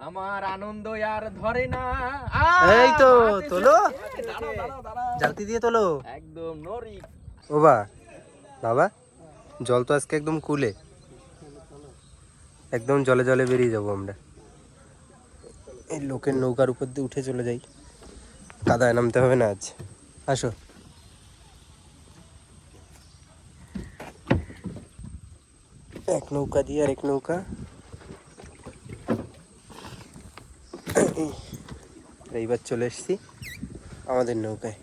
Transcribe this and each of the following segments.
আমার আনন্দ আর ধরে না। এই তো, তোলো। জালতি দিয়ে তোলো। একদম নরি ও বা বাবা জল তো আজকে একদম কুলে। একদম জলে জলে বেরিয়ে যাব আমরা। এই লোকের নৌকার উপর দিয়ে উঠে চলে যাই। কাদায় নামতে হবে না আজ। আসো। এক নৌকা দিয়ে আর এক নৌকা। এইবার চলে এসছি আমাদের নৌকায়।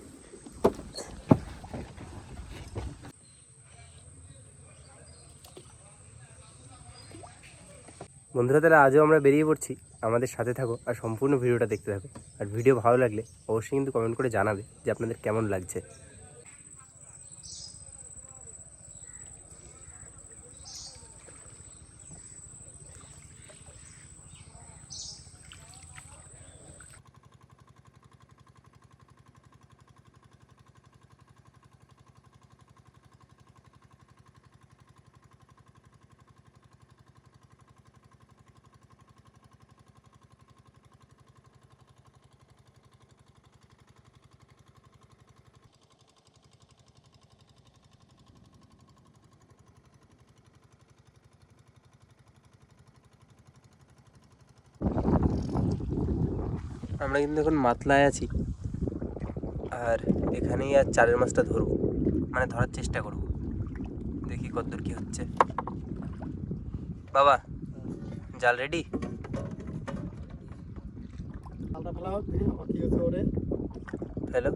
বন্ধুরা, তাহলে আজও আমরা বেরিয়ে পড়ছি। আমাদের সাথে থাকো আর সম্পূর্ণ ভিডিওটা দেখতে থাকো। আর ভিডিও ভালো লাগলে অবশ্যই কিন্তু কমেন্ট করে জানাবে যে আপনাদের কেমন লাগছে। আমরা কিন্তু এখন মাতলায় আছি। আর এখানেই আর চারের মাছটা ধরবো। মানে ধরার চেষ্টা করব। দেখি কতদূর কি হচ্ছে। বাবা জাল রেডি হ্যালো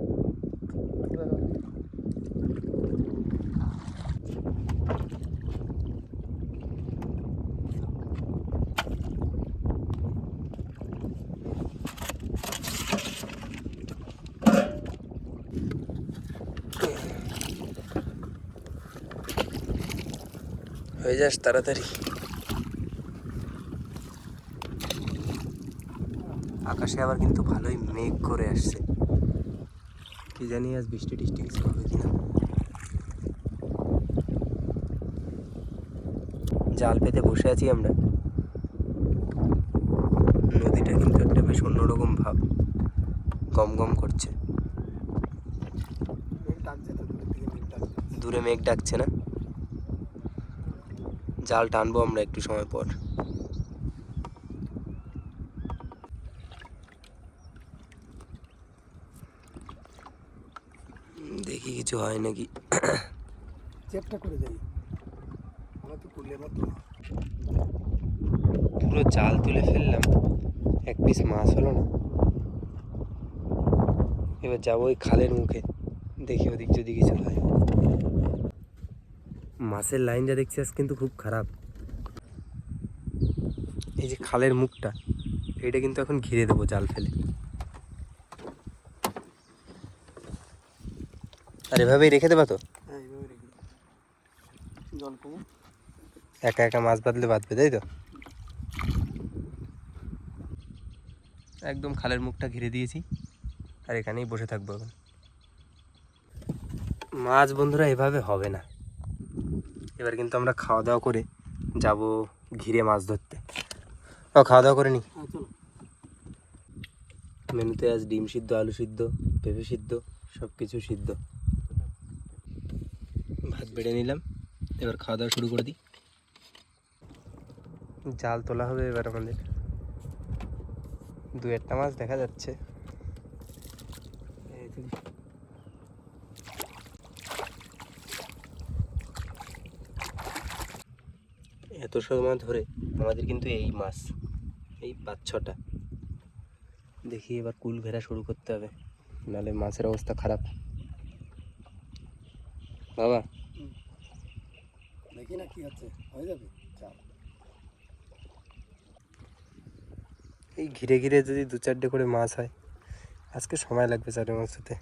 হয়ে যাস তাড়াতাড়ি। আকাশে আবার কিন্তু ভালোই মেঘ করে আসছে। কি জানি আজ বৃষ্টি টিষ্টি কিছু হবে কিনা। জাল পেতে বসে আছি আমরা। নদীটা কিন্তু একটা বেশ অন্যরকম ভাব। গম গম করছে। দূরে মেঘ ডাকছে না? জাল টানবো আমরা একটু সময় পর। দেখি কিছু হয় নাকি। চেপটা করে দেয় পুরো জাল তুলে ফেললাম। এক পিস মাছ হলো না। এবার যাব ওই খালের মুখে। দেখি ওদিক যদি কিছু হয়। মাছের লাইন যা দেখছি কিন্তু খুব খারাপ। এই যে খালের মুখটা এটা কিন্তু এখন ঘিরে দেবো জাল ফেলে। আর এভাবেই রেখে দেবা তো? হ্যাঁ। একা একা মাছ বাঁধলে বাঁধবে তাই তো? একদম খালের মুখটা ঘিরে দিয়েছি আর এখানেই বসে থাকব এখন। মাছ বন্ধুরা এভাবে হবে না। এবার কিন্তু আমরা খাওয়া দাওয়া করে যাব ঘিরে মাছ ধরতে। ও খাওয়া দাওয়া করে নি? হ্যাঁ মেনুতে আজ ডিম সিদ্ধ আলু সিদ্ধ পেঁপে সিদ্ধ সব কিছু সিদ্ধ। ভাত বেড়ে নিলাম এবার খাওয়া দাওয়া শুরু করে দিই। জাল তোলা হবে এবার আমাদের। দু একটা মাছ দেখা যাচ্ছে এই তো এত সময় ধরে আমাদের কিন্তু এই মাছ এই পাঁচ ছটা। দেখি এবার কুল ঘেরা শুরু করতে হবে নাহলে মাছের অবস্থা খারাপ। বাবা। দেখি না কি হচ্ছে হয়ে যাবে? এই ঘিরে ঘিরে যদি দু চারটে করে মাছ হয় আজকে সময় লাগবে চারে মাছ হতে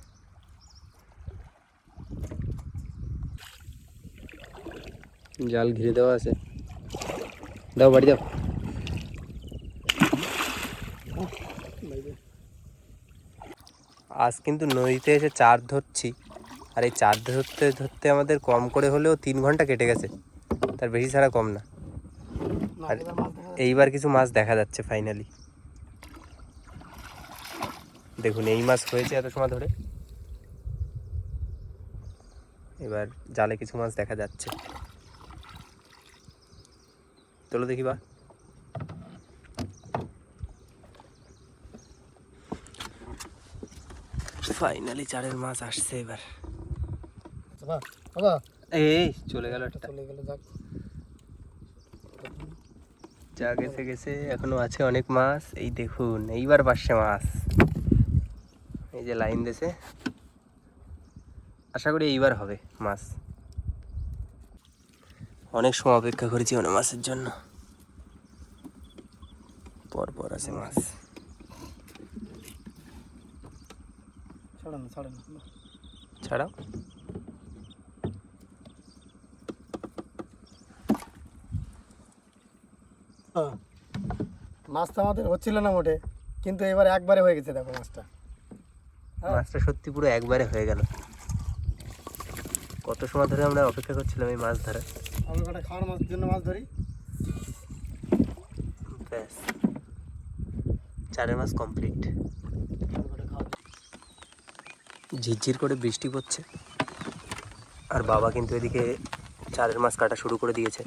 জাল ঘিরে দেওয়া আছে। দাও, বাড়ি দাও। আজ কিন্তু নদীতে এসে চার ধরছি। আর এই চার ধরতে ধরতে আমাদের কম করে হলেও তিন ঘণ্টা কেটে গেছে। তার বেশি ছাড়া কম না। আর। এইবার কিছু মাছ দেখা যাচ্ছে ফাইনালি দেখুন, এই মাছ হয়েছে এত সময় ধরে। এবার জালে কিছু মাছ দেখা যাচ্ছে। চলো দেখি বা। ফাইনালি চারের মাছ আসছে এবার। এই চলে গেল একটা। চলে গেল যাক। যা গেছে গেছে এখনও আছে অনেক মাছ। এই দেখুন এইবার পাশে মাছ। এই যে লাইন দিয়েছে। আশা করি এইবার হবে মাছ। অনেক সময় অপেক্ষা করেছি অনেক মাছের জন্য। পর পর আছে মাছ। ছাড়াও। হ্যাঁ। মাছটা আমাদের হচ্ছিল না মোটে কিন্তু এবার একবারে হয়ে গেছে দেখো মাছটা। হ্যাঁ। মাছটা সত্যি পুরো একবারে হয়ে গেল। কত সময় ধরে আমরা অপেক্ষা করছিলাম এই মাছ ধরা আমি কটা খাওয়ার মাছের জন্য মাছ ধরি। ব্যাস। চারের মাছ কমপ্লিট। ঝিরঝির করে বৃষ্টি পড়ছে। আর বাবা কিন্তু এদিকে চারের মাছ কাটা শুরু করে দিয়েছে।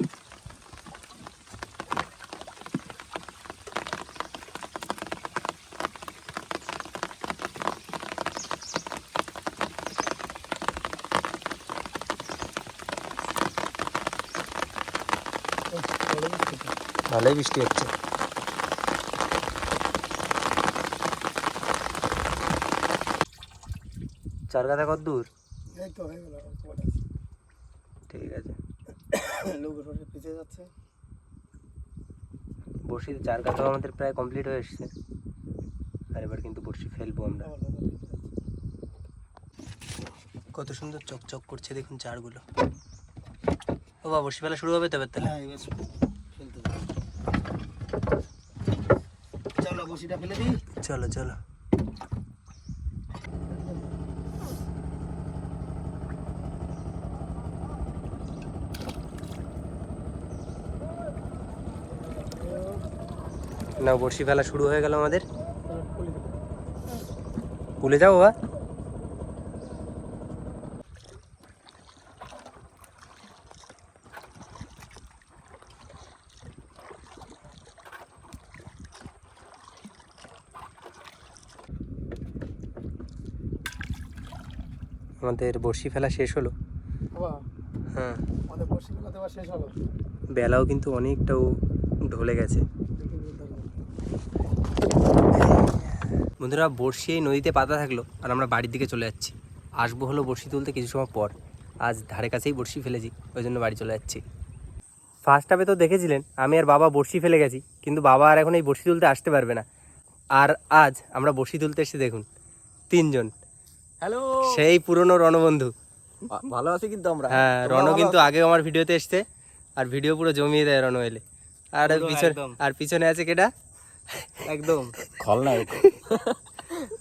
ভালোই বৃষ্টি হচ্ছে। চার গাদা কত দূর? তো ঠিক আছে। লোক পিছিয়ে যাচ্ছে। বড়শিতে চার গাদাও আমাদের প্রায় কমপ্লিট হয়ে এসছে। আর এবার কিন্তু বড়শি ফেলব আমরা। কত সুন্দর চকচক করছে দেখুন চারগুলো। ও বা বড়শি ফেলা শুরু হবে তবে তাহলে হ্যাঁ এবার ফেলতে দাও চলো বসিটা ফেলে দিই। চলো চলো। না বড়শি ফেলা শুরু হয়ে গেল আমাদের। ভুলে যাও বা আমাদের বড়শি ফেলা শেষ হলো। হ্যাঁ। বেলাও কিন্তু অনেকটাও ঢলে গেছে। বন্ধুরা বড়শি এই নদীতে পাতা থাকল আর আমরা বাড়ির দিকে চলে যাচ্ছি। আসব হলো বড়শি তুলতে কিছু সময় পর। আজ ধারে কাছেই বড়শি ফেলেছি ওই জন্য বাড়ি চলে যাচ্ছি। ফার্স্ট হাফে তো দেখেছিলেন আমি আর বাবা বড়শি ফেলে গেছি কিন্তু বাবা আর এখন এই বড়শি তুলতে আসতে পারবে না। আর আজ আমরা বড়শি তুলতে এসে দেখুন তিনজন। হ্যালো সেই পুরনো রণবন্ধু। ভালো আছি কিন্তু আমরা। হ্যাঁ রণ কিন্তু? আগেও আমার ভিডিওতে এসছে আর ভিডিও পুরো জমিয়ে দেয় রণ এলে। আর পিছনে আর পিছনে আছে কেটা একদম। খলনায়ক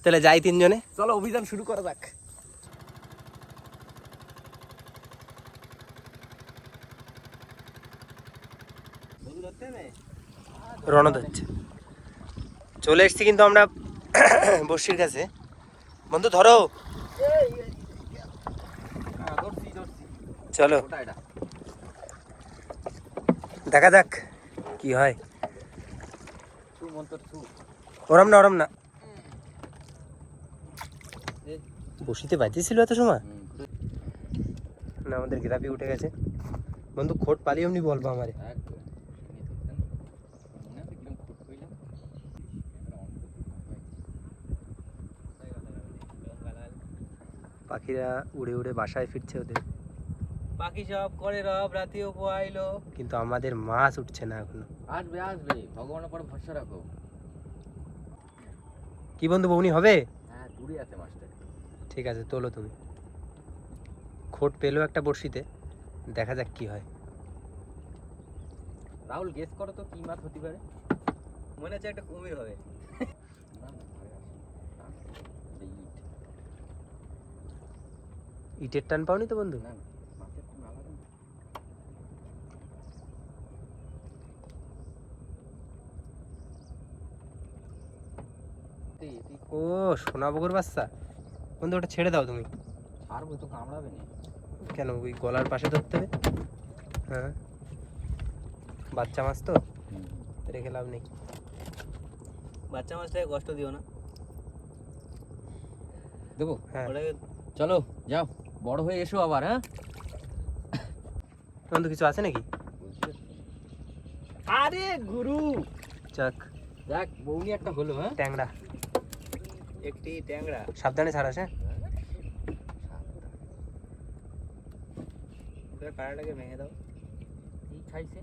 তাহলে যাই তিনজনে। চলো অভিযান শুরু করা যাক। রণ ধরছে। চলে এসছি কিন্তু আমরা বসির কাছে। বন্ধু ধরো হ্যাঁ, ধরছি ধরছি চলো দেখা যাক কি হয় ওরম না ওরম না বসিতে এত সময় না আমাদের গ্রাফি উঠে গেছে বন্ধু খোট পালি এমনি বলব আমারে মনে পাখিরা উড়ে উড়ে বাসায় ফিরছে ওদের বাকি সব করে রব রাতেও পোয়াইলো কিন্তু আমাদের মাছ উঠছে না এখনও। আসবে আসবে। ভগবানের পর ভরসা রাখো। কি বন্ধু বউনি হবে? হ্যাঁ দূরে আছে মাছটা। ঠিক আছে তোলো তুমি। খোট পেল একটা বড়শিতে দেখা যাক কি হয়। রাহুল গেস করো তো কি মাছ হতে পারে। মনে হচ্ছে একটা কুমির হবে। ইটের টান পাওনি তো বন্ধু? না না মাছের কোনো আলাদা না। দে তুই ও সোনা বগর বাচ্চা? বন্ধু ওটা ছেড়ে দাও তুমি। ছাড়বো তো কামড়াবে না। কেন ওই গলার পাশে ধরতে হবে? হ্যাঁ। বাচ্চা মাছ তো? রেখে লাভ নেই। বাচ্চা মাছটাকে কষ্ট দিও না। দেবো? হ্যাঁ। চলো যাও। বড় হয়ে এসো আবার হ্যাঁ? বন্ধু কিছু আছে নাকি? আরে গুরু! যাক। দেখ বৌনি একটা হলো হ্যাঁ? ট্যাংরা। একটি ট্যাংরা। সাবধানে ছাড়াস হ্যাঁ ওটা কাঁটাটাকে ভেঙে দাও। কি খাইছে।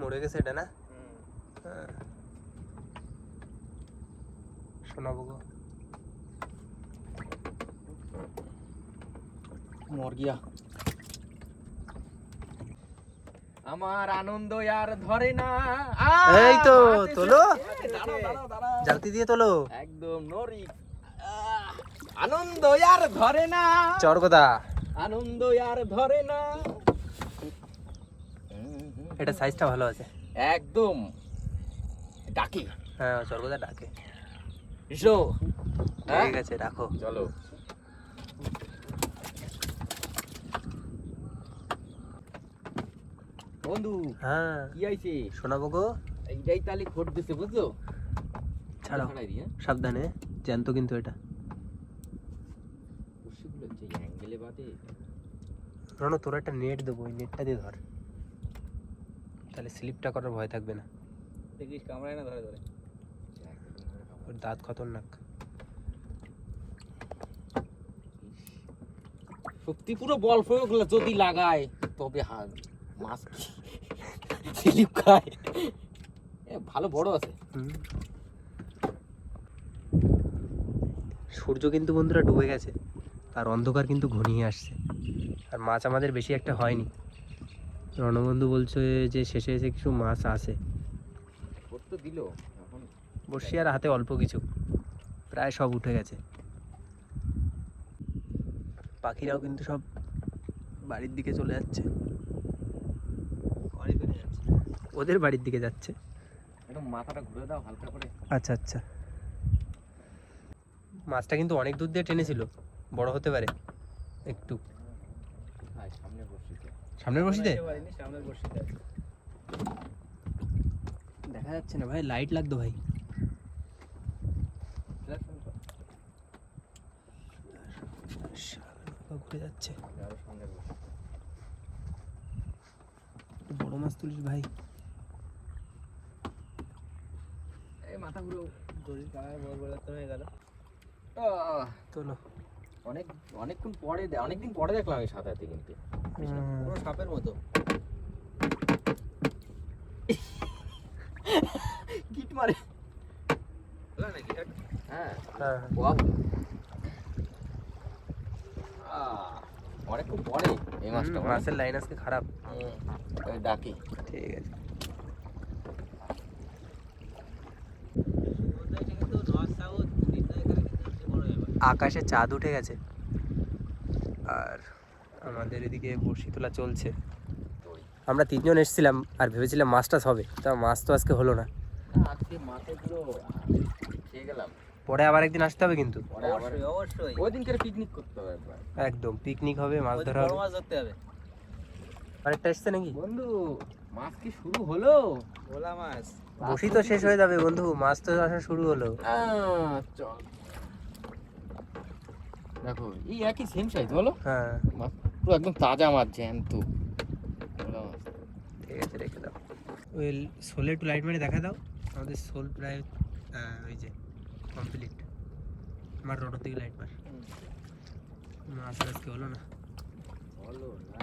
মরে গেছে এটা না? হ্যাঁ। শোনাবো গো। মর গিয়া। আমার আনন্দ আর ধরে না। এই তো, তোলো। জালতি দিয়ে তোলো। একদম নরি আনন্দ আর ধরে না। চর কথা। আনন্দ আর ধরে না। এটা সাইজটা ভালো আছে। একদম। ডাকি। হ্যাঁ চর কথা ডাকে। এসো। হ্যাঁ? ঠিক আছে রাখো। চলো। বন্ধু হ্যাঁ। কি আইছে শোনাবো গো। এইটাই তাহলে খোট দিছে বুঝছ? ছাড়াও? সাবধানে জ্যান্ত কিন্তু এটা। রনো তোর একটা নেট দেবো ওই নেটটা দিয়ে ধর। তাহলে স্লিপটা করার ভয় থাকবে না। দেখিস কামড়ায় না ধরে ধরে। ওর দাঁত খতরনাক। সত্যি পুরো বল প্রয়োগ যদি লাগায় তবে হাত মাছ স্লিপ খায়। এ ভালো বড় আছে। সূর্য কিন্তু বন্ধুরা ডুবে গেছে। আর অন্ধকার কিন্তু ঘনিয়ে আসছে। আর মাছ আমাদের বেশি একটা হয়নি। রণবন্ধু বলছে যে শেষে এসে কিছু মাছ আছে। তো দিল বসি আর হাতে অল্প কিছু। প্রায় সব উঠে গেছে। পাখিরাও কিন্তু সব বাড়ির দিকে চলে যাচ্ছে। ওদের বাড়ির দিকে যাচ্ছে। মাথাটা ঘুরে দাও হালকা করে। আচ্ছা আচ্ছা। মাছটা কিন্তু অনেক দূর দিয়ে টেনেছিল বড় হতে পারে একটু। হ্যাঁ সামনে বসিতে সামনের বসিতে। দেখা যাচ্ছে না ভাই লাইট লাগতো ভাই। ঘুরে যাচ্ছে। আরও সামনে বসি একটু বড় মাছ তুলিস ভাই এই মাথা ঘুরেও দড়ির কালার বড় পরিবর্তন হয়ে গেল। আহ, তোলো। অনেক অনেকক্ষণ পরে অনেকদিন পরে দেখলাম এই সাঁতারতে কিন্তু পুরো সাপের মতো। কিট মারে। হ্যাঁ। হ্যাঁ। অনেকক্ষণ পরে এই মাছটা। মাছের লাইন আজকে খারাপ। ডাকি। ঠিক আছে ওদের কিন্তু নর্থ সাউথ তিনটা এখানে কিন্তু সবচেয়ে বড় ব্যাপার আকাশে চাঁদ উঠে গেছে। আর আমাদের এদিকে বড়শি তোলা চলছে। আমরা তিনজন এসেছিলাম আর ভেবেছিলাম মাছ টাছ হবে তা মাছ তো আজকে হলো না। পুরো খেয়ে গেলাম। পরে আবার একদিন আসতে হবে কিন্তু। পরে আবার অবশ্যই অবশ্যই। ওই দিনকে পিকনিক করতে হবে একদম পিকনিক হবে মাছ ধরা হবে। মাছ ধরতে হবে। আরেকটা এসছে নাকি? বন্ধু মাছ কি শুরু হলো? ভোলা মাছ। বসি তো শেষ হয়ে যাবে বন্ধু মাছ তো আসা শুরু হলো। চল। দেখো এই একই সেম সাইজ বলো? হ্যাঁ। মাছ পুরো একদম তাজা মাছ জ্যান্ত। ঠিক আছে রেখে দাও। ওই সোলে একটু লাইট মেরে দেখা দাও। আমাদের সোল প্রায় ওই যে কমপ্লিট আমার রোডের দিকে লাইট মার। মাছ আজকে হলো না। বলো না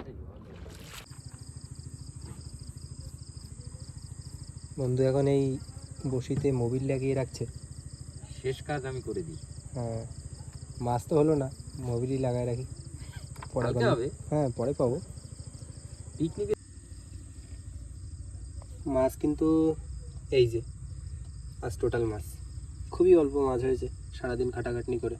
বন্ধু এখন এই বসিতে মোবিল লাগিয়ে রাখছে। শেষ কাজ আমি করে দিই। হ্যাঁ। মাছ তো হলো না মবিলি লাগায় রাখি। পরে হ্যাঁ পরে পাবো। পিকনিকে? মাছ কিন্তু এই যে আজ টোটাল মাছ। খুবই অল্প মাছ হয়েছে সারাদিন খাটাখাটনি করে।